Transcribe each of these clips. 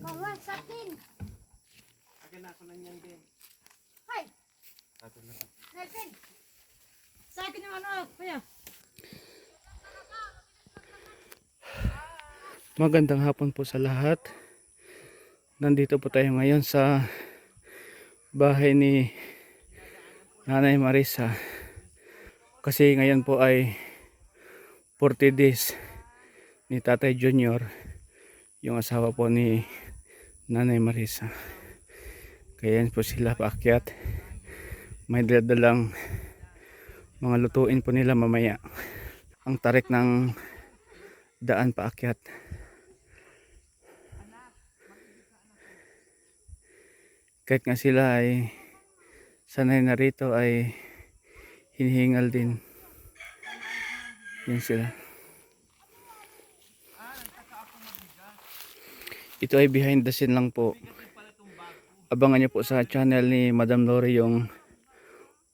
Mama, sa akin. Akin ako lang yan din. Hay, Atin na. Nelson. Sa akin kuya. Magandang hapon po sa lahat. Nandito po tayo ngayon sa bahay ni Nanay Marisa. Kasi ngayon po ay 40 days ni Tatay Junior, yung asawa po ni Nanay Marisa. Kaya po sila paakyat. May dadalang mga lutuin po nila mamaya. Ang tarik ng daan paakyat. kahit nga sila ay sanay na rito ay hinihingal din yan sila ito ay behind the scene lang po. Abangan nyo po sa channel ni Madam Lori yung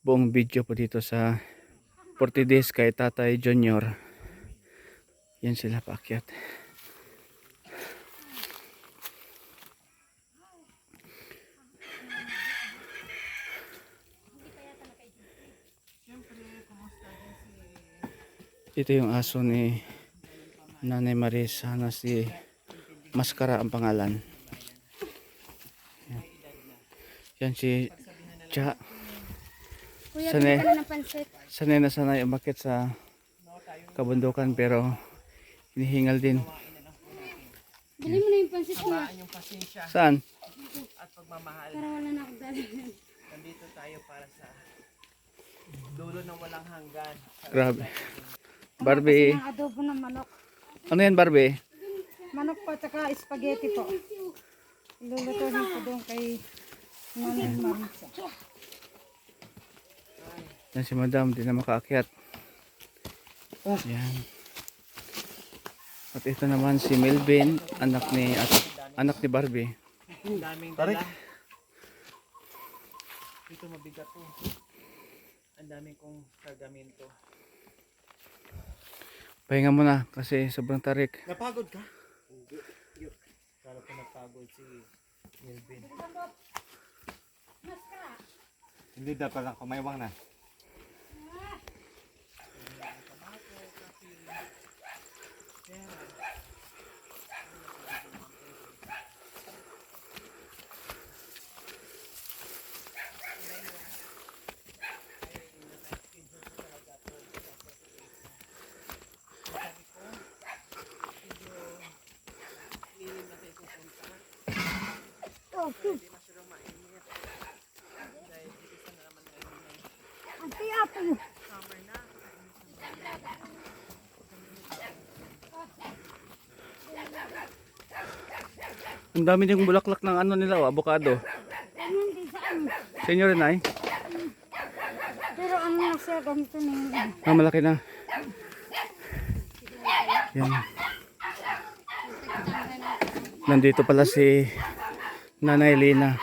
buong video po dito sa 40 days kay Tatay Junior. Yan sila paakyat. Ito yung aso ni Nanay Marisa na si Maskara ang pangalan. Yan, Yan si Cha. Kuya, Sanay. na. Sanay na sanay umakit sa kabundukan pero hinihingal din. Bili mo na yung pansit pasensya Saan? at pagmamahal. Para wala na akong dali. Nandito tayo para sa dulo ng walang hanggan. Grabe. Barbie. Ang adobo ng manok. Ano yan Barbie? Po, tsaka spaghetti po. Ilulutuhin ko doon kay Nanay Marisa. Yan si Madam, di na makaakyat. Yan. At ito naman si Melvin, anak ni at, anak ni Barbie. Ang daming dala. Dito mabigat to. Ang daming kong kargamento. Pahinga muna kasi sobrang tarik. Napagod ka? Kala ko napagod si Melvin. Hindi dapat lang kumaywang na. Oh, shoot. Ang tiyapo mo. Ang dami niyong bulaklak ng ano nila, oh, avocado. Sa inyo rin ay? Pero ano na siya, ganito na yun. Ah, malaki na. Yan. Nandito pala si Nanay Lina.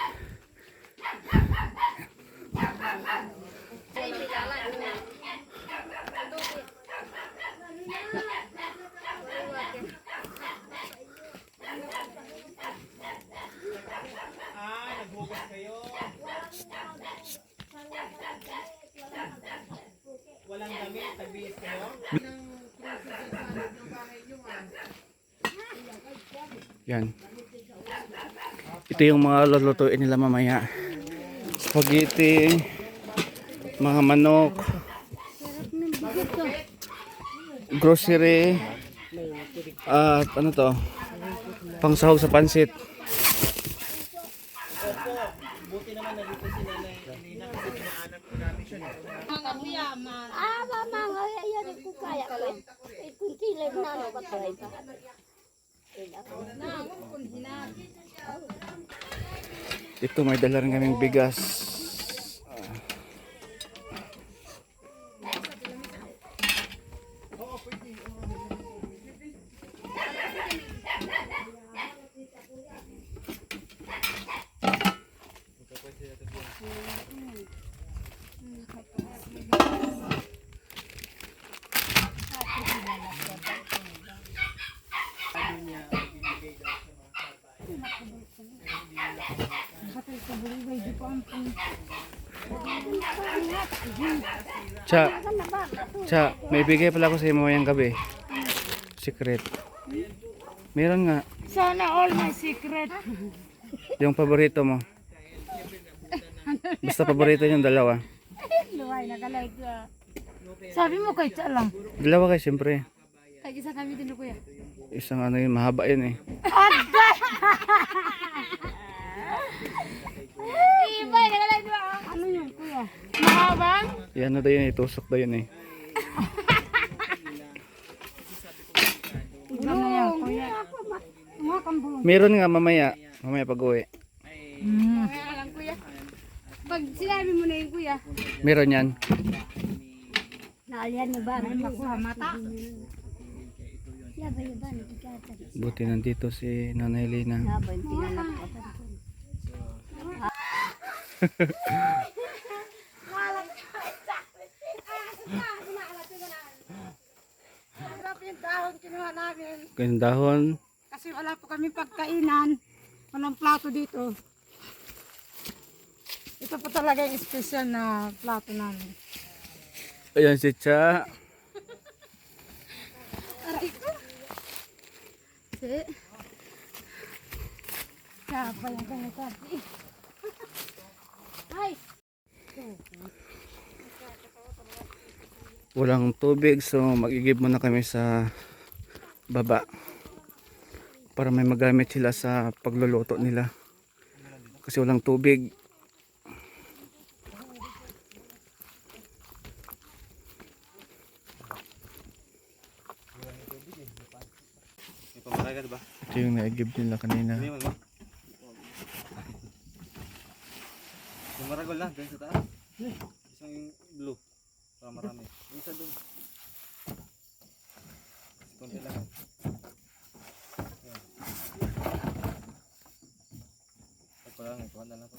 Ah, naghugas kayo. Walang damit, tagbihis kayo. Yan. Ito yung mga lulutuin nila mamaya. Spaghetti, mga manok, grocery, at ano to, pangsahog sa pansit. Buti naman nandito si Nanay Elena kasi pinaanak ko namin siya. Ah, kaya yan ko kaya ko. Eh, kung kilay na ano ka to, ito. Ito may dala rin kaming bigas. Cha, cha, may bigay pala ako sa iyo mamayang gabi. Secret. Meron nga, Sana all my secret. yung paborito mo. Basta paborito yung dalawa. Luway, nakalag ka. Sabi mo kay Cha lang. Dalawa kayo siyempre. Ay, isa kami din kuya. Isang ano yun, mahaba yun eh. Yan ano daw yun, itusok daw yun eh. Ano na yan kuya? Mga kambulong. Meron nga mamaya, mamaya pag uwi. Kaya lang kuya. Pag sinabi mo na yun kuya. Meron yan. Naalihan mo ba? May makuha mata. Buti nandito si Nanay Lina. Sarap yung dahon kinuha Kanyang dahon. Kasi wala po kami pagkainan. Walang plato dito. Ito po talaga yung special na plato namin. Ayan si Cha. Aray ko. Si. Kaya pa yung kanya sabi. Ay! Walang tubig so magigib muna kami sa baba. Para may magamit sila sa pagluluto nila. Kasi walang tubig. Ito yung naigib nila kanina. Yung maragol lang, dun sa taas. Isang blue. Para marami. Yung dun. ต้นเพชรแล้วครับเออไปเปิดงก่อนนั่นแล้วก็